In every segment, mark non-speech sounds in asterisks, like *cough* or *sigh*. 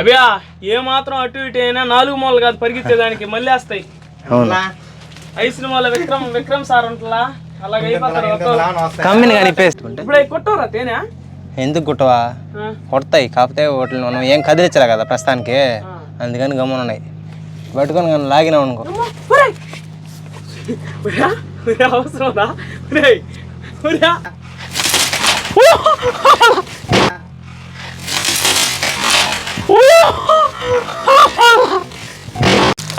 అభియా ఏ మాత్రం అటు ఇటు అయినా నాలుగు మూలలు కాదు పరిగెత్తేదానికి మళ్ళీ వస్తాయి. అవును. ఐదు సినిమాల విక్రమ్ విక్రమ్ సార్ ఉంటలా? అలాగే అయిపోతారు కమ్మిని కానీ ఇప్పేస్తుంటే? ఇప్పుడు కొట్టవరా తేనే? ఎందుకు కుట్టవా? కొడతాయి కాకపోతే వాటిని మనం ఏం కదిలించలే కదా ప్రస్తుతానికి. అందుకని గమ్మున ఉన్నాయి. పట్టుకొని కానీ లాగినాం అనుకో. అమ్మో,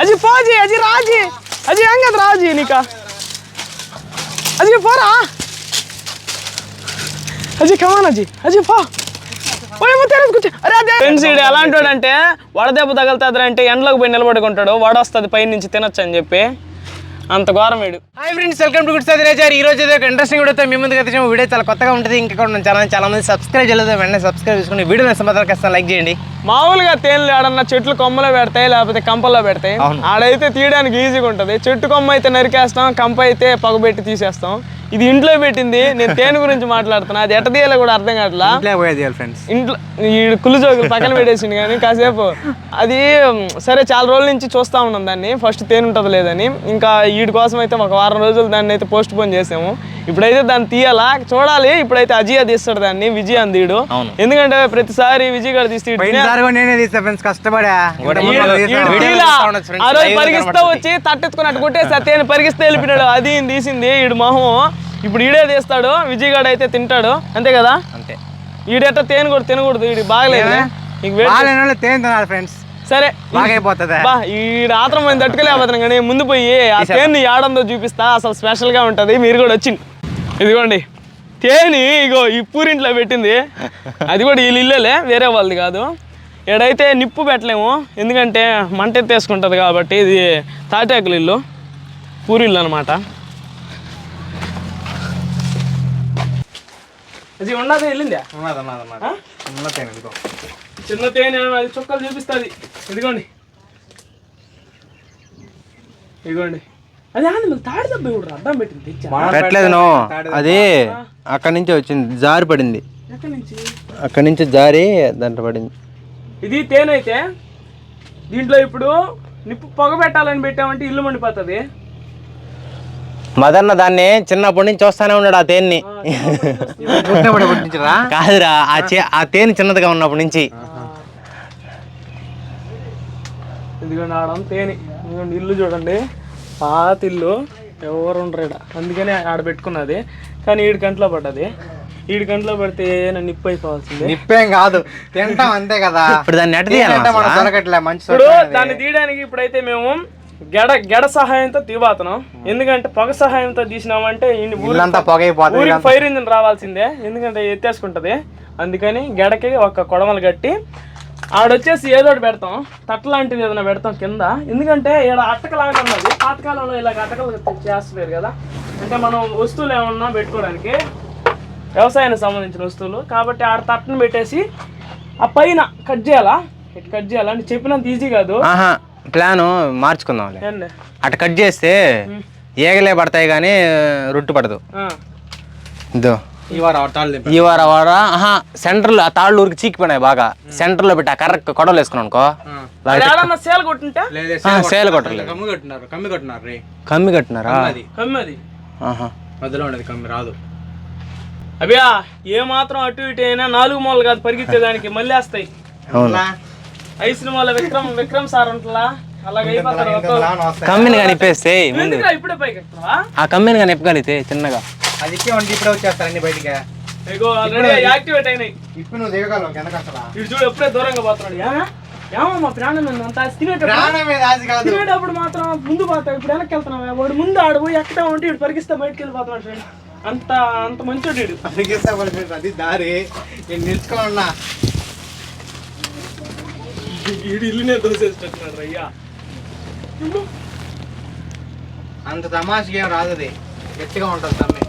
అది పోజీ అది రాజీ అజీ. హంగదు రాజీ నీక? అజీ పోరా అజీ కమాన్ అజీ. అజీ పో. ఫ్రెండ్స్ ఇడు ఎలాంటి వాడంటే వడదెబ్బ తగులుతుంది అంటే ఎండలోకి పోయి నిలబడుకుంటాడు వడొస్తుంది పై నుంచి తినొచ్చు అని చెప్పి. అంత ఘోరం వీడు. Hi friends welcome to good sir razor ఈ రోజు ఒక ఇంట్రెస్టింగ్ వీడియోతో మీ ముందుకు అయితే వీడియో చాలా కొత్తగా ఉంటుంది. ఇంకా కూడా చాలా చాలా మంది సబ్స్క్రైబ్ చేయలేదు. వెంటనే సబ్స్క్రైబ్ చేసుకుని వీడియో మాత్రం కాస్త లైక్ చేయండి. మామూలుగా తేనెలు ఆడన్నా చెట్లు కొమ్మలో పెడతాయి లేకపోతే కంపల్లో పెడతాయి. ఆడైతే తీయడానికి ఈజీగా ఉంటుంది. చెట్టు కొమ్మ అయితే నరికేస్తాం కంప అయితే పగబెట్టి తీసేస్తాం. ఇది ఇంట్లో పెట్టింది నేను తేనె గురించి మాట్లాడుతున్నా అది ఎట్ట తీయాలో కూడా అర్థం కావట్లా. ఫ్రెండ్స్. ఇంట్లో ఈ కుళ్ళు జోకులు పక్కన పెట్టేసింది కానీ కాసేపు. అది సరే చాలా రోజుల నుంచి చూస్తూ ఉన్నాం దాన్ని ఫస్ట్ తేనె ఉంటుంది లేదని. ఇంకా వీడి కోసం అయితే ఒక వారం రోజులు దాన్ని అయితే పోస్ట్ పోన్ చేసాము. ఇప్పుడైతే దాన్ని తీయాలా? చూడాలి. ఇప్పుడైతే అజయ్ తీస్తాడు దాన్ని విజయ్ అని. ఎందుకంటే ప్రతిసారి విజయ్ గారు తీస్తే నేనే ఫ్రెండ్స్ కష్టపడా. ఆ రోజు పరిగిస్తా. వచ్చి తట్టెత్తుకుని అటు కొట్టేసి అతేని పరిగిస్తే వెళ్ళిపోయినాడు. అది తీసింది ఈడు మొహం ఇప్పుడు ఈడే తీస్తాడు. విజయ్ గారు అయితే తింటాడు. అంతే కదా? అంతే. ఈడెట్ట తేనె కూడా తినకూడదు. ఈడు బాగలేదు ఫ్రెండ్స్. సరే. బాగా అయిపోతుంది బా ఈ ఆత్రం మేము తట్టుకోలేకపోతున్నాం కానీ ముందు పోయి ఆ తేనె ఆడందో చూపిస్తా. అసలు స్పెషల్గా ఉంటుంది. మీరు కూడా వచ్చింది ఇదిగోండి. తేనె ఇగో ఈ పూరింట్లో పెట్టింది. అది కూడా వీళ్ళు ఇల్లులే వేరే వాళ్ళది కాదు. ఎడైతే నిప్పు పెట్టలేము ఎందుకంటే మంట ఎత్తేసుకుంటుంది కాబట్టి ఇది తాటాకులు ఇల్లు పూరిల్లు అనమాట అది ఉండదు వెళ్ళిందా? ఉన్నది ఉన్నది ఉన్నది? ఉన్న తేనె ఇదిగో. చిన్న తేనె అది చుక్కలు చూపిస్తుంది. ఇదిగోండి. ఇదిగోండి. అది ఆంది మళ్ళీ తాడి దెబ్బ ఇప్పుడు అడ్డం పెట్టింది తెచ్చా? పెట్టలేదు నువ్వు అది అక్కడి నుంచి వచ్చింది జారి పడింది. ఎక్కడి నుంచి? అక్కడి నుంచి జారి దాంట్లో పడింది. ఇది తేనె అయితే దీంట్లో ఇప్పుడు నిప్పు పొగ పెట్టాలని పెట్టామంటే ఇల్లు మండిపోతుంది. మదన్న దాన్ని చిన్నప్పటి నుంచి చూస్తానే ఉన్నాడు ఆ తేన్ని. *laughs* కాదురా ఆ చే ఆ తేనె చిన్నదిగా ఉన్నప్పటి నుంచి. ఇదిగోండి ఆడం తేనె. ఇదిగోండి ఇల్లు చూడండి. పాత ఇల్లు ఎవరు ఉండరు ఈడ అందుకనే ఆడ పెట్టుకున్నది. కానీ ఈడి కంట్లో పడ్డది. ఈడి కంట్లో పడితే ఏమైనా నిప్పు అయిపోవాల్సిందే. నిప్పేం కాదు. తింటాం అంతే కదా. ఇప్పుడు దాన్ని దొరకట్లే మంచి ఇప్పుడు దాన్ని తీయడానికి ఇప్పుడైతే మేము గెడ గెడ సహాయంతో తీబాతున్నాం ఎందుకంటే పొగ సహాయంతో తీసినామంటే పొగ అయిపోతుంది ఫైర్ ఇంజిన్ రావాల్సిందే. ఎందుకంటే ఎత్తేసుకుంటది. అందుకని గెడకి ఒక కొడమలు కట్టి ఆడొచ్చేసి ఏదో ఒకటి పెడతాం. తట్ట లాంటిది ఏదైనా పెడతాం కింద. ఎందుకంటే ఇక్కడ అట్టకలాగా ఉన్నది. పాతకాలంలో ఇలా అట్టకలు చేస్తున్నారు కదా. అంటే మనం వస్తువులు ఏమన్నా పెట్టుకోవడానికి వ్యవసాయానికి సంబంధించిన వస్తువులు. కాబట్టి ఆడ తట్టను పెట్టేసి ఆ పైన కట్ చేయాలా? ఇటు కట్ చేయాలా? అంటే చెప్పినంత ఈజీ కాదు. ఆహా ప్లాన్ మార్చుకుందాంలే. ఏంది? అటు కట్ చేస్తే ఏగలే పడతాయి కానీ రొట్టు పడదు. ఇదో. ఈ వారం ఈ వార వార ఆహా సెంటర్లో ఆ తాళ్ళు ఊరికి చీకిపోయినాయి బాగా. సెంటర్లో పెట్టి ఆ కర్ర కొడవలు వేసుకున్నాను అనుకో. సేల్ కొట్టుంటే? సేలు కొట్టలేదు. కమ్మి కట్టున్నారు కమ్మి కట్టున్నారు రే. కమ్మి కట్టినారా? అది కమ్మి అది ఆహా. మధ్యలో ఉండదు కమ్మి రాదు. అభియా ఏ మాత్రం అటు ఇటు అయినా నాలుగు మూలలు కాదు పరిగెత్తేదానికి మళ్ళీ వస్తాయి. అవును. ఐదు సినిమాల విక్రమ్ విక్రమ్ సార్ ఉంటలా? కమ్మిని కానీ ఇప్పేస్తే ముందు. ఆ కమ్మిని కానీ ఇప్పగలిగితే చిన్నగా అది ఇప్పుడే వచ్చేస్తారు అన్ని బయటికి. ఇగో ఆల్రెడీ యాక్టివేట్ అయినాయి. ఇప్పుడు నువ్వు దిగగలవు కిందకి అసలు ఇటు చూడు ఎప్పుడే దూరంగా పోతున్నాడు. ఏమా ఏమో మా ప్రాణం అంత తినేటప్పుడు మాత్రం ముందు పోతావు ఇప్పుడు వెనక్కి వెళ్తున్నావా వాడు ముందు ఆడు పోయి ఎక్కడ ఉంటే ఇటు పరిగిస్తే బయటకు వెళ్ళిపోతున్నాడు ఫ్రెండ్. అంత అంత మంచోడు అది దారి. నేను నిలుచుకోన్నా. వీడు ఇల్లునే దోసేస్తున్నాడు అయ్యా అంత తమాషకి ఏం రాదు అది గట్టిగా ఉంటుంది తమ్మి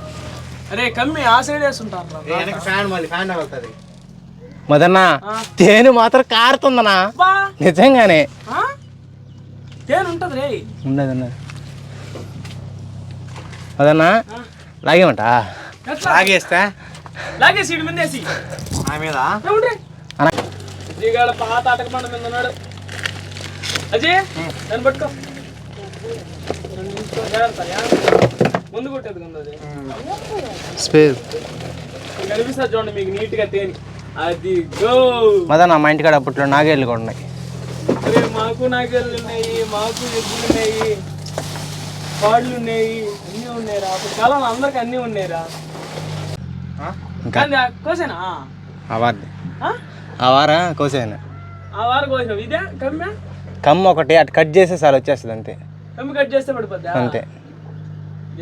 అరే కమ్మి ఆ సైడ్ వేస్తుంటారు రా. వెనక ఫ్యాన్ మళ్ళీ ఫ్యాన్ తగులుతుంది. మదన్న తేనె మాత్రం కారుతుందనా నిజంగానే. ఆ? తేను ఉంటది రే. ఉన్నది ఉన్నది మదన్న లాగేమంట? లాగేస్తే? లాగే సీడ్ ముందేసి. నా మీద? విజయగాడ పాత అటకమండ మీద ఉన్నాడు. అజయ్ దాన్ని పట్టుకో. ముందు కొట్టేది అది కనిపిస్తుంది చూడండి మీకు నీట్గా తేని. అది గో మదన మా ఇంటికాడ అప్పట్లో నాగేళ్ళు కూడా ఉన్నాయి. మాకు నాగేళ్ళు ఉన్నాయి మాకు ఎద్దులు ఉన్నాయి పాళ్ళు ఉన్నాయి అన్నీ ఉన్నాయిరా. అప్పుడు కాలంలో అందరికి అన్నీ ఉన్నాయిరా. కానీ కోసేనా? ఆ వారి ఆ? ఆ వారా? కోసేయను ఆ వారం కోసినావు. ఇదే కమ్మే? కమ్మ ఒకటి అటు కట్ చేస్తే సార్ వచ్చేస్తుంది అంతే. కమ్మి కట్ చేస్తే పడిపోద్దా? అంతే.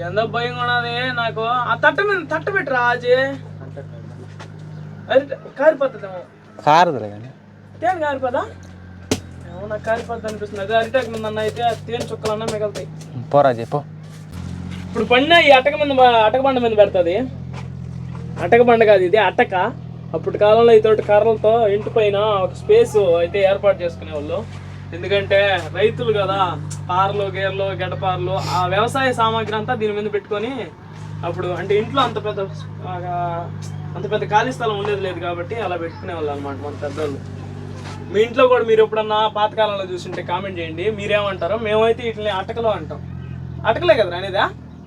ఎంత భయం ఉన్నది నాకు. ఆ తట్ట మీద తట్ట పెట్టరా ఆజీ అది కారిపోతుందేమో. కారదులే కానీ. తేను కారిపోదా? ఏమో నాకు కారిపోద్ది అనిపిస్తుంది. అదే అరిటాకు మీద అన్న అయితే తేనె చుక్కలన్నా మిగులుతాయి. పోరా చెప్పు ఇప్పుడు పడిన ఈ అటక మీద అటక బండ మీద పెడుతుంది. అటక బండ కాదు ఇది అటక. అప్పటి కాలంలో ఇతోటి కర్రలతో ఇంటి పైన ఒక స్పేస్ అయితే ఏర్పాటు చేసుకునేవాళ్ళు. ఎందుకంటే రైతులు కదా పారలు గేర్లు గడ్డపారలు ఆ వ్యవసాయ సామాగ్రి అంతా దీని మీద పెట్టుకొని అప్పుడు అంటే ఇంట్లో అంత పెద్ద అంత పెద్ద ఖాళీ స్థలం ఉండేది లేదు కాబట్టి అలా పెట్టుకునేవాళ్ళు అనమాట మన పెద్దోళ్ళు. మీ ఇంట్లో కూడా మీరు ఎప్పుడన్నా పాతకాలంలో చూసింటే కామెంట్ చేయండి. మీరేమంటారో? మేమైతే వీటిని అటకలో అంటాం. అటకలే కదా అనేదా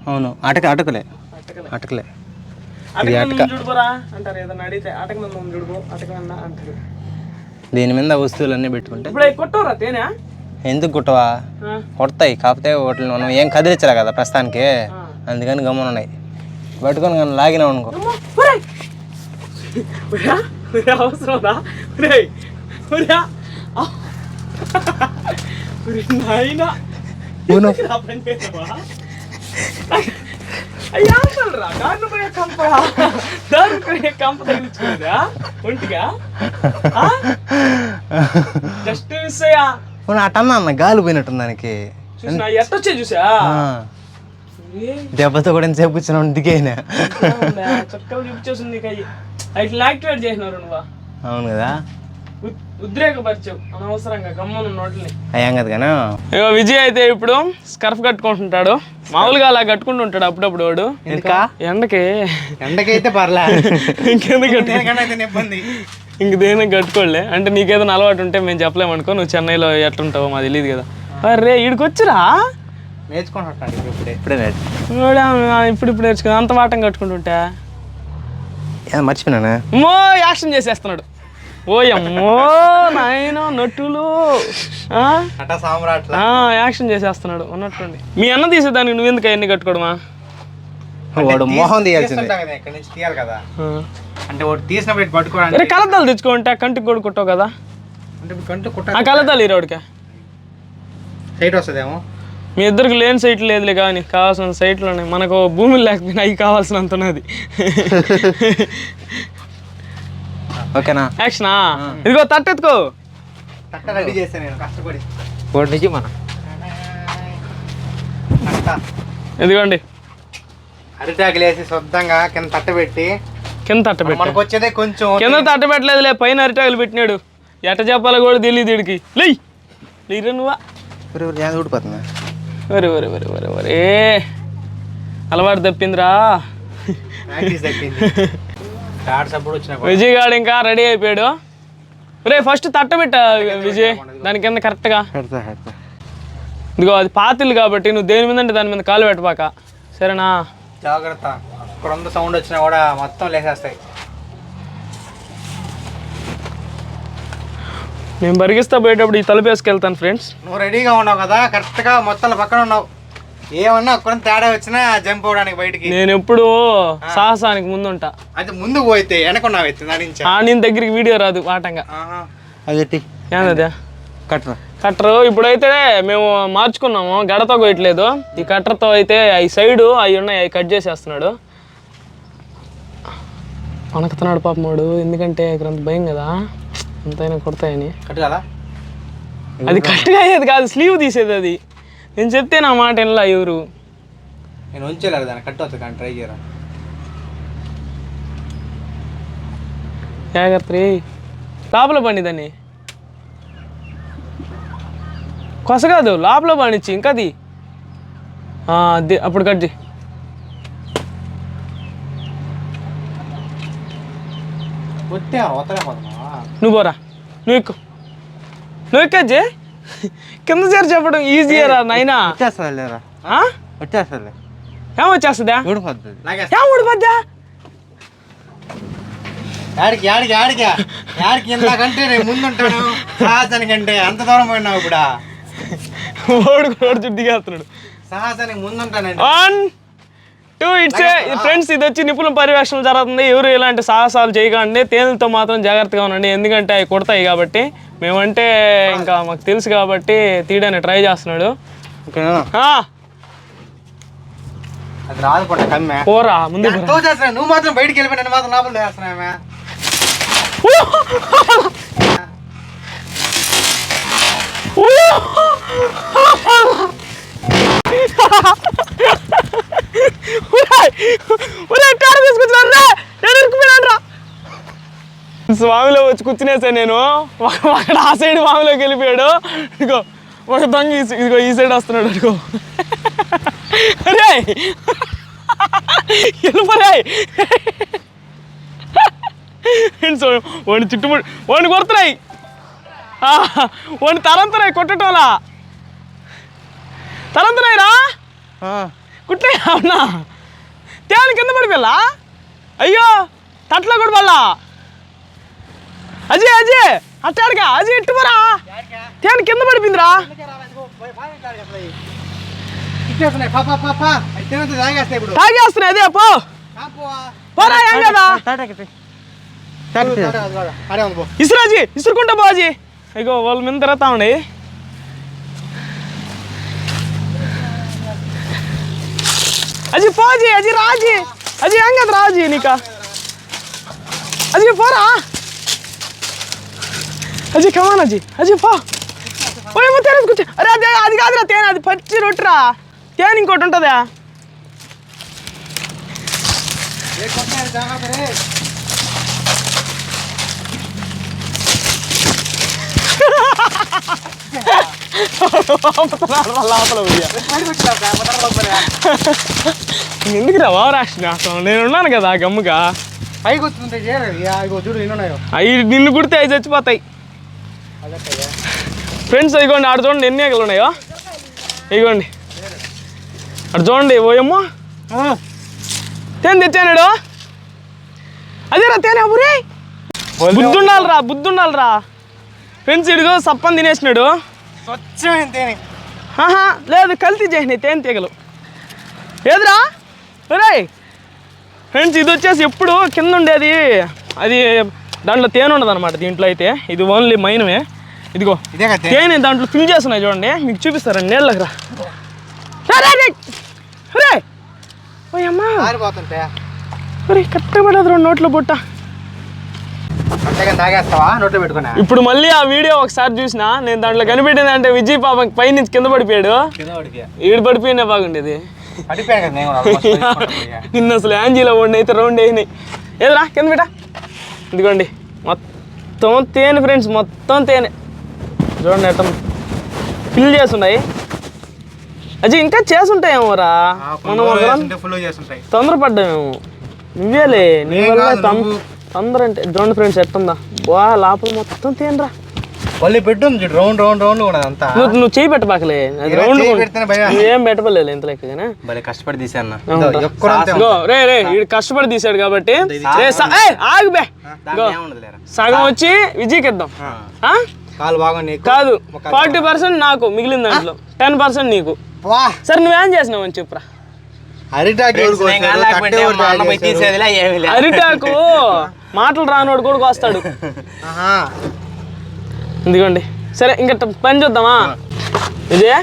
అవును. అటక అటకలే. అటకలే. అటకలే. అటక. చూడుకోరా అంటారు ఏదన్నా అడిగితే అటక ఉంది చూడుకో అటక అంటారు. దీని మీద వస్తువులన్నీ పెట్టుకుంటే. ఇప్పుడు అవి కొట్టవరా తేనె? ఎందుకు కుట్టవా? కొడతాయి కాకపోతే వాటిని మనం ఏం కదిలించలే కదా ప్రస్తుతానికి. అందుకని గమ్మున ఉన్నాయి. పట్టుకొని కానీ లాగినాం అనుకో. అమ్మో, పని పోయే కంప తగిలించుకుందా ఒంటిగా? జస్ట్ మిస్ అయ్యా అవును అటన్నా అన్న గాలి పోయినట్టుంది దానికి. చూసినా? ఎట్టొచ్చే చూసా. దెబ్బతో కూడా ఎంతసేపు కూర్చున్నాం దిగైనా? చక్కగా చూపించేసింది అట్లా యాక్టివేట్ చేసినారు నువ్వు. అవును కదా? ఉద్రేకపరిచావు అనవసరంగా గమ్మను నోట్లని అయ్యాం కదా కానీ ఇగో విజయ్ అయితే ఇప్పుడు స్కర్ఫ్ కట్టుకుంటుంటాడు. మామూలుగా అలా కట్టుకుంటూ ఉంటాడు అప్పుడప్పుడు వాడు. ఎందుకా? ఎండకి. ఎండకైతే పర్లే. ఇంకెందుకు కట్టు దేనికైతే ఇబ్బంది. ఇంక దేనికి కట్టుకోలే. అంటే నీకేదైనా అలవాటు ఉంటే మేము చెప్పలేమనుకో నువ్వు చెన్నైలో ఎట్లుంటావో మాకు తెలియదు కదా. అరే ఈడికి వచ్చిరా నేర్చుకుంటాడు ఇప్పుడే. ఇప్పుడే ఇప్పుడు ఇప్పుడు నేర్చుకున్నా అంత వాటం కట్టుకుంటుంటా? ఏదో మర్చిపోయినానా? అమ్మో యాక్షన్ చేసేస్తున్నాడు. ఓయమ్మో నాయన నటులు యాక్షన్ చేసేస్తున్నాడు ఉన్నట్టుండి. మీ అన్న తీసేదానికి నువ్వు ఎందుకు అవన్నీ కట్టుకోవడమా? వాడు మొహం తీయాల్సింది. ఇక్కడ నుంచి తీయాలి కదా. ఆ. అంటే ఒకటి తీసినప్పుడు కలద్దాలు తెచ్చుకుంటే కంటికి కూడా కుట్టవు కదా. అంటే ఇప్పుడు కంటూ కుట్ట కలద్దాలు ఈరోడికి సైట్ వస్తుందేమో. మీ ఇద్దరికి లేని సైట్ లేదులే కానీ కావాల్సిన సైట్లు ఉన్నాయి మనకు భూములు లేకపోయినా అవి కావాల్సినంత ఉన్నది ఓకేనా? యాక్షనా? ఇదిగో తట్టెత్తుకో. కట్ట రెడీ చేస్తాను నేను కష్టపడి. వాడు నుంచి మన. ఇదిగోండి. అరిటాకులు వేసి శుద్ధంగా కింద తట్ట పెట్టి. కింద తట్ట పెట్టు. మనకు వచ్చేదే కొంచెం కింద తట్ట పెట్టలేదులే పైన అరిటాకులు పెట్టినాడు. ఎట్ట చెప్పాలో కూడా తెలియదు వీడికి. లేయ్! లేరు నువ్వా? ఊడిపోతున్నా వరే వరే వరే వరే వరే అలవాటు తప్పిందిరా. *laughs* విజయ్ గాడు ఇంకా రెడీ అయిపోయాడు. రే ఫస్ట్ తట్ట పెట్ట విజయ్. దాని కింద కరెక్ట్గా ఇదిగో అది పాతిల్లు కాబట్టి నువ్వు దేని మీద అంటే దాని మీద కాలు పెట్టబాక. సరేనా? జాగ్రత్త. ఉన్న సౌండ్ వచ్చినా కూడా మొత్తం లేసేస్తాయి. నేను బరిగిస్తా పోయేటప్పుడు ఈ తలుపు వేసుకెళ్తాను ఫ్రెండ్స్ నువ్వు రెడీగా ఉన్నావు కదా కరెక్ట్గా మొత్తం పక్కన ఉన్నావు. ఏమన్నా ఒక్కడ తేడా వచ్చినా జంప్ అవడానికి బయటికి? నేను ఎప్పుడు సాహసానికి ముందుంటా. అది ముందు పోయితే ఎత్తి నుంచి ఆ నేను దగ్గరికి వీడియో రాదు వాటంగా ఆహా. అది ఏందదే కట్టరా కట్టరు ఇప్పుడైతే మేము మార్చుకున్నాము గడతో కొయ్యట్లేదు. ఈ కట్టర్తో అయితే ఈ సైడు అవి ఉన్నాయి అవి కట్ చేసేస్తున్నాడు. వణకుతున్నాడు పాపం వాడు ఎందుకంటే ఇక్కడ అంత భయం కదా. ఎంతైనా కొడతాయని. కట్టు కదా? అది కరెక్ట్గా అయ్యేది కాదు స్లీవ్ తీసేది అది. నేను చెప్తే నా మాట వినలా ఎవరు? నేను ఉంచలేదు దాన్ని కట్టు అవుతుంది కానీ ట్రై చేయరా? జాగ్రత్త లోపల పండి దాన్ని. కొస కాదు లోపల పండించి ఇంకా అది అప్పుడు కట్ చేయి. నువ్వు పోరా. నువ్వు ఎక్కు. నువ్వు ఎక్కజ్జి కింద చేరి చెప్పడం ఈజీయరా నాయనా. వచ్చేస్తుంది? లేరా ఆ? వచ్చేస్తుంది ఏం ఊడిపోద్దా? యాడికి యాడికి యాడికి? యాడికి ఇందాకంటే నేను ముందుంటాను. సాహసానికంటే అంత దూరం పోయినావు ఇప్పుడు దిగేస్తున్నాడు సాహసానికి ముందుంటానండి. వన్ టూ ఇట్స్ ఫ్రెండ్స్ ఇది వచ్చి నిపుణుల పర్యవేక్షణ జరుగుతుంది. ఎవరు ఇలాంటి సాహసాలు చేయకండి. తేనెలతో మాత్రం జాగ్రత్తగా ఉండండి. ఎందుకంటే అవి కుడతాయి కాబట్టి. మేమంటే ఇంకా మాకు తెలుసు కాబట్టి తీయడానికి ట్రై చేస్తున్నాడు. పోరా ముందు చేస్తున్నా నువ్వు మాత్రం బయటికి వెళ్ళిపోయి నన్ను మాత్రం లోపల పేడ తీసుకొచ్చినారు రా! నేను ఇరుక్కుపోయినాను రా! స్వామిలో వచ్చి కూర్చునేసా నేను. ఒక- అక్కడ ఆ సైడ్ స్వామిలోకి వెళ్ళిపోయాడు. ఇదిగో ఒక దొంగ ఇదిగో ఈ సైడ్ వస్తున్నాడు అడుగో అరే వెళ్ళిపోరాయ్ వాడిని చుట్టుముడి వాడిని కొడుతున్నాయి. వాడిని తరంతున్నాయి కొట్టటోలా తరంతున్నాయి రా కుట్టే అవునా? తేను కింద పడిపోయా అయ్యో తట్లో కూడా పల్లా అజయ్ అజయ్ అట్టాడుగా అజయ్ ఇట్టు మరా తేను కింద పడిపోయిందిరా. తాగేస్తున్నాయి అదే పో. పోరా ఏం కదా? ఇసురాజీ ఇసురుకుంటా బాజీ ఇగో వాళ్ళ మీద తిరుగుతా ఉండి అజీ పోజీ అజీ రాజీ. అజీ ఏం రాజీ నీకా? అజీ పోరా. అజీ కమాన్ అజీ. అజీ పో. ఓయేమో తేనె కూర్చో అరే అదే అది కాదురా తేనె అది పచ్చి రొట్టురా. తేనె ఇంకోటి ఉంటుందా? Yeah. *laughs* ఎందుకు రా వారాసిన అసలు నేను ఉన్నాను కదా గమ్ముగా. పైకి వస్తుంటే చూడు అవి నిన్ను కుడితే అవి చచ్చిపోతాయి. ఫ్రెండ్స్ ఇగోండి ఆడ చూడండి ఎన్ని ఏకలు ఉన్నాయో. ఇగోండి. అటు చూడండి ఓయమ్మో. తేనె తెచ్చానాడు అదేరా తేనె ఊరే బుద్ధి ఉండాలిరా బుద్ధి ఉండాలిరా ఫ్రెండ్స్ ఇడిగో సప్పని తినేసినాడు. స్వచ్ఛమైన తేనె ఆహా లేదు కల్తీ చేసినాయి తేనె తీగలు. ఏదిరా? ఒరే ఫ్రెండ్స్ ఇది వచ్చేసి ఎప్పుడు కింద ఉండేది అది దాంట్లో తేనె ఉండదు అనమాట దీంట్లో అయితే. ఇది ఓన్లీ మైనమే. ఇదిగో తేనె. దాంట్లో ఫిల్ చేస్తున్నాయి చూడండి మీకు చూపిస్తారా నీళ్ళకి రా. రే, రే, రే. రే ఓయమ్మా కట్టబడదు రెండు నోట్లో బుట్ట అంతేగా తాగేస్తావా నోట్లో పెట్టుకున్నా ఇప్పుడు మళ్ళీ ఆ వీడియో ఒకసారి చూసిన నేను దాంట్లో కనిపెట్టింది అంటే విజయ్ పాప పైనుంచి కింద పడిపోయాడు. కింద పడిపోయా? ఈడు పడిపోయినా బాగుండేది. నిన్న అసలు యాంజీలో ఉండి అయితే రౌండ్ అయినాయి. ఏదిరా కింద బిడ్డ ఇదిగోండి మొత్తం తేనె ఫ్రెండ్స్ మొత్తం తేనె. చూడండి ఎట్ట ఫిల్ చేస్తున్నాయి. అజయ్ ఇంకా కొన్ని మనం తొందరపడ్డామేమో. నువ్వేలే నీ వల్ల తొందర అంటే చూడండి ఫ్రెండ్స్ ఎట్టుందా బా లోపల మొత్తం తేనరా. మళ్ళీ పెట్టుంది చూడు రౌండ్ రౌండ్ రౌండ్ కూడా అంతా. నువ్వు నువ్వు చేయి పెట్టబాకలే. రౌండ్. నువ్వేం పెట్టబడలేదు ఇంత లెక్కగానే భలే కష్టపడి తీసాను. రే రే వీడు కష్టపడి తీసాడు కాబట్టి. రే స- ఏయ్, ఆగు బే. ఇగో సగం వచ్చి విజయ్కి ఇద్దాం. ఆ? కాలు బాగుంది కాదు ఫార్టీ పర్సెంట్ నాకు మిగిలిన దాంట్లో. టెన్ పర్సెంట్ నీకు. సరే నువ్వేం చేసినావు అని చెప్పురా. అరిటాకి అరిటాకు? మాటలు రానోడు కూడా వస్తాడు. ఇదిగోండి. సరే ఇంకా పని చూద్దామా? ఇదే?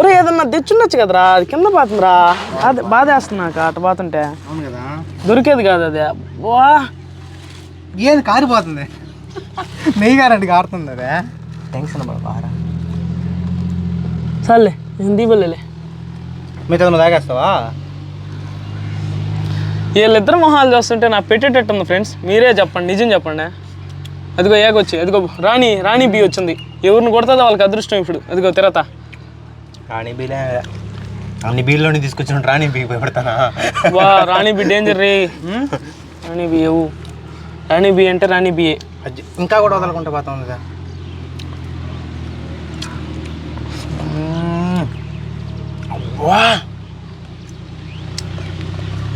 ఒరే, ఏదన్నా తెచ్చుండొచ్చు కదరా? అది కింద పోతుందిరా బాధ బాధేస్తుంది నాకు అటు పోతుంటే. అవును కదా? దొరికేది కాదు అది. వా ఏది కారిపోతుంది? నెయ్యి గారండి కారుతుంది అదే? టెన్షన్ బాగా సర్లే నేను దీపలేలే మీతో నువ్వు తాగేస్తావా? వీళ్ళిద్దరు మొహాలు చూస్తుంటే నా పెట్టేటట్టు ఉంది ఫ్రెండ్స్ మీరే చెప్పండి నిజం చెప్పండి. అదిగో ఏగొచ్చి అదిగో రాణి రాణి బి వచ్చింది. ఎవరిని కొడుతుందో వాళ్ళకి అదృష్టం ఇప్పుడు. అదిగో తిరత. రాణి బీలే అన్ని బీల్లోని తీసుకొచ్చిన రాణి బీ భయపడతానా? వా రాణి బి డేంజర్ రే. రాణి బి ఎవు రాణి బియ్య అంటే రాణి అజ్జి, ఇంకా కూడా వదలకుండా పోతా ఉంది మ్మ్.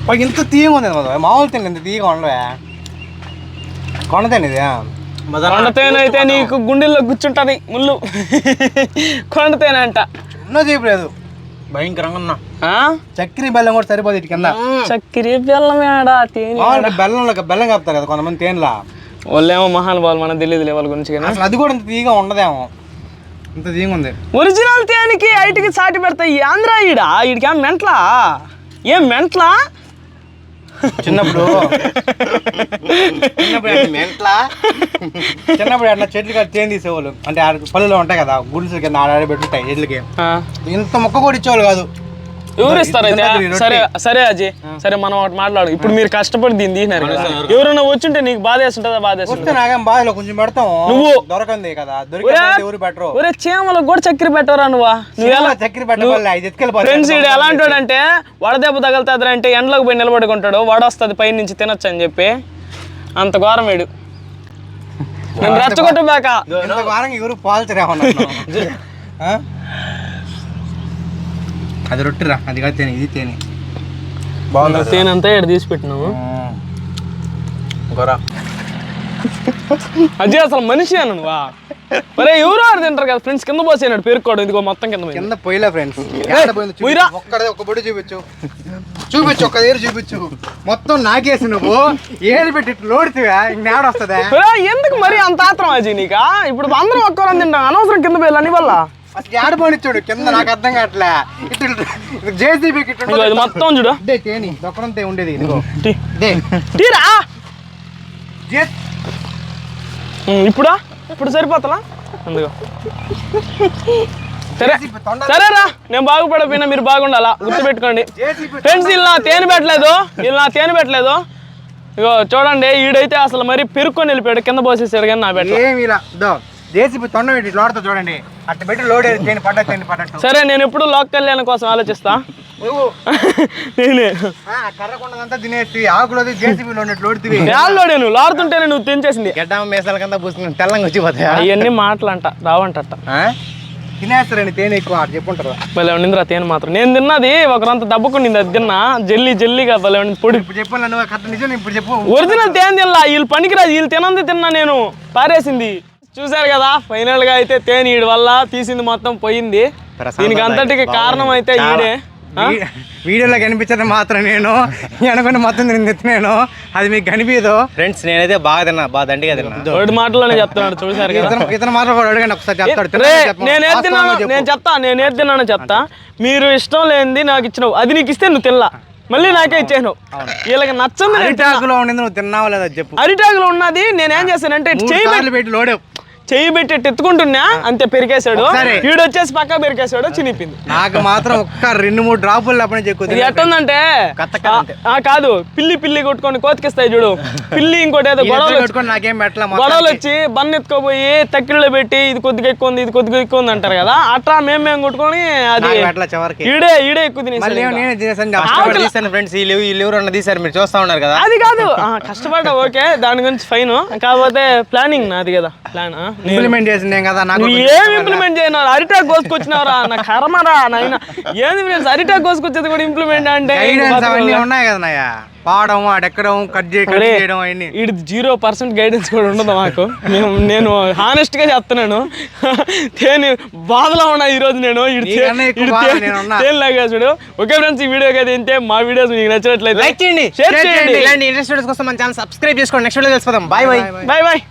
పై ఇంత తీయగా ఉంది కదా మామూలు తిండి ఇంత తీయగా ఉండవే కొనతేనే ఇది. కొండతేనైతే నీకు గుండెల్లో కూర్చుంటది ముళ్ళు. కొండతేనంట ఉన్నో చేయలేదు భయంకరంగా ఉన్నా. ఆ? చక్కెర బెల్లం కూడా సరిపోదు ఇటు కింద. చక్కెర బెల్లం ఏడా తేనె బెల్లంలో బెల్లం కలుపుతారు కదా కొంతమంది తేనెలా? వాళ్ళేమో మహానుభావులు మనకు తెలియదు వాళ్ళ గురించి కానీ. అసలు అది కూడా ఇంత తీయగా ఉండదేమో. ఇంత తీయగా ఉంది. ఒరిజినల్ తేనికి ఐటికి సాటి పెడతాయి ఆంధ్ర ఈడ ఈడికి ఏం మెంట్లా? ఏం మెంట్లా? చిన్నప్పుడు. చిన్నప్పుడు అట్లా చెట్లు కట్టి తేనె తీసేవాళ్ళు. అంటే పళ్ళులో ఉంటాయి కదా గుడిసెల కింద ఆడ పెట్టుకుంటాయి చెట్లకి. ఇంత మొక్క కూడా ఇచ్చేవాళ్ళు కాదు. ఎవరు ఇస్తారు అయితే. సరే సరే అజయ్. సరే మనం ఒకటి మాట్లాడు. ఇప్పుడు మీరు కష్టపడి దీన్ని తీసినారు కదా. ఎవరైనా వచ్చుంటే నీకు బాధ వేస్తుంటుందా బాధ వేస్తుంటుందా వస్తే నాకేం బాధలో కొంచెం పెడతాం. నువ్వు. దొరకంది కదా. దొరికే ఎవరు పెట్టరు. ఒరే చీమలకు కూడా చక్కెర పెట్టవరా నువ్వా? నువ్వు ఎలా చక్కెర పెట్టవాలి ఫ్రెండ్స్ ఈడు ఎలాంటి వాడు అంటే వడదెబ్బ తగులుతుంది అంటే ఎండలోకి పోయి నిలబడుకుంటాడు. వాడు వస్తుంది పై నుంచి తినొచ్చు అని చెప్పి అంత ఘోరం. వీడు నేను రెచ్చగొట్టబాక ఎవరు పాల్చరేమో *laughs* అది రొట్టిరా? అది కాదు తేనె ఇది తేనె. బాగుంది? తేనంతా ఇక్కడ తీసి పెట్టినాము గొర్ర అజయ్ అసలు మనిషి అను నువ్వా? ఒరే ఎవరు ఆరు తింటారు కదా ఫ్రెండ్స్ కింద పోసేనాడు పేరుకోవడం ఇదిగో మొత్తం కింద. కింద పోయిలే ఫ్రెండ్స్. ఒక్కడే ఒక బొడి చూపించు. చూపించు ఒక్క దగ్గర చూపించు. మొత్తం నాకేసి నువ్వు ఏది పెట్టి లోడితివా? ఇంక నేడ వస్తుందా. ఎందుకు మరి అంత ఆత్రం అజయ్ నీకా? ఇప్పుడు అందరం ఒక్కరం తింటాం అనవసరం కింద పోయి అని వల్ల. అసలు ఏడ పోనిచ్చాడు కింద నాకు అర్థం కావట్లే. ఇటు ఇదిగో ఇది మొత్తం చూడు. ఇదే తేని దొక్కడంతే ఉండేది ఇదిగో. టీ. ఇదే తీరా జే. ఉమ్, ఇప్పుడా? ఇప్పుడు సరిపోతలా? అందుకో సరే. సరేరా నేను బాగుపడపోయినా మీరు బాగుండాలా? గుర్తుపెట్టుకోండి. జేసీబీ ఫ్రెండ్స్ వీళ్ళు నా తేనె పెట్టలేదు. వీళ్ళు నా తేనె పెట్టలేదు. ఇగో చూడండి ఈడైతే అసలు మరి పెరుక్కొని వెళ్ళిపోయాడు కింద పోసేసాడు కానీ నా పెట్ట ఏమి ఇలా దో. జేసీబీ తొండ పెట్టి లోడతో చూడండి. అట్ట పెట్టి లోడ్ తేని పడ్డ తేని పడ్డట్టు. సరే నేను ఎప్పుడు లోక్ కళ్యాణం కోసం ఆలోచిస్తా. నువ్వు. నేనే. ఆ, కర్రకొండదంతా తినేసి నువ్వు తెంచేసింది గడ్డ మేసాల కింద పూసుకుని తెల్లంగా వచ్చిపోతాయా? అవన్నీ మాటలంట రావంట తినేస్తారండి తేనె ఎక్కువ అటు చెప్పుంటారు. భలే ఉండిందిరా తేనె మాత్రం. నేను తిన్నది ఒకరంత దెబ్బకుండింది అది తిన్నా. జల్లి జల్లిగా భలే ఉండింది. పొడి. ఇప్పుడు కరెక్ట్ నిజం ఇప్పుడు చెప్పు. ఒరిజినల్ తేనె తినలా వీళ్ళు పనికిరాదు వీళ్ళు తినంది తిన్నా నేను. పారేసింది. చూసారు కదా ఫైనల్గా అయితే తేనె ఈడి వల్ల తీసింది మొత్తం పోయింది. దీనికి అంతటికి కారణం అయితే ఈడే. వీడియోలో కనిపించడం మాత్రం నేను. అనుకుని మొత్తం నేను. ఎత్తినాను అది మీకు కనిపించదు. ఫ్రెండ్స్ నేనైతే బాగా తిన్నా బాగా దండిగా తిన్నా. ఒకటి మాటలోనే చెప్తున్నాడు చూసారు కదా. ఇతను మాత్రం కూడా అడగండి ఒకసారి చెప్తాడు. నేను ఏది తిన్నాను. నేను చెప్తా నేను ఏది తిన్నానో చెప్తా మీరు ఇష్టం లేనిది నాకు ఇచ్చినావు. అది నీకు ఇస్తే నువ్వు తినలా. మళ్ళీ నాకే ఇచ్చేసినావు వీళ్ళకి నచ్చంది తిన్నా. అరిటాకులో ఉండింది నువ్వు తిన్నావా లేదా చెప్పు. అరిటాకులో ఉన్నది నేను ఏం చేశానంటే మూడు చేయి పెట్టి లోడే చెయ్యి పెట్టి ఎత్తుకుంటున్నా? అంతే పెరికేశాడు. వీడు వచ్చేసి పక్క పెరికేశాడు చినిపింది నాకు మాత్రం ఒక్క రెండు మూడు డ్రాపులు లేపనే చెక్కు ఎట్టుందంటే? కాదు పిల్లి పిల్లి కొట్టుకొని కోతికిస్తాయి చూడు. పిల్లి ఇంకోటి ఏదో *laughs* గొడవలు నాకేం గొడవలు వచ్చి బన్ ఎత్తుకోపోయి తక్కిలో పెట్టి ఇది కొద్దిగా ఎక్కువ ఉంది ఇది కొద్దిగా ఎక్కువ ఉంది అంటారు కదా అట్లా మేము మేము కొట్టుకొని అది ఈడే ఈడే ఎక్కువ ఫ్రెండ్స్ వీళ్ళు వీళ్ళు తీసారు మీరు చూస్తా ఉన్నారు కదా. అది కాదు. ఆ, కష్టపడ్డా ఓకే దాని గురించి ఫైన్ కాకపోతే ప్లానింగ్ నాది కదా ప్లాన్ ఇంప్లిమెంట్ చేసింది ఏం కదా నాకు ఏం ఇంప్లిమెంట్ చేయనారు అరిటాక్ కోసుకొచ్చినారా నా కర్మరా నాయన. ఏంది ఫ్రెండ్స్ అరిటాక్ కోసుకొచ్చేది కూడా ఇంప్లిమెంట్ అంటే? గైడెన్స్ అవన్నీ ఉన్నాయి కదా నాయ పాడడం అడెక్కడం కట్ చేయ కట్ చేయడం అవన్నీ. ఇది జీరో పర్సెంట్ గైడెన్స్ కూడా ఉండదు మాకు? మేము నేను హానెస్ట్గా చెప్తున్నాను. తేని బాధలో ఉన్నా ఈ రోజు నేను. తేని లాగా చూడు. ఓకే ఫ్రెండ్స్ ఈ వీడియో ఏంటే మా వీడియోస్ మీకు నచ్చినట్లయితే లైక్ చేయండి. షేర్ చేయండి. ఇలాంటి ఇంట్రెస్ట్ కోసం మన ఛానల్ సబ్స్క్రైబ్ చేసుకోండి. నెక్స్ట్ వీడియో తెలుసుకుందాం. Bye bye bye bye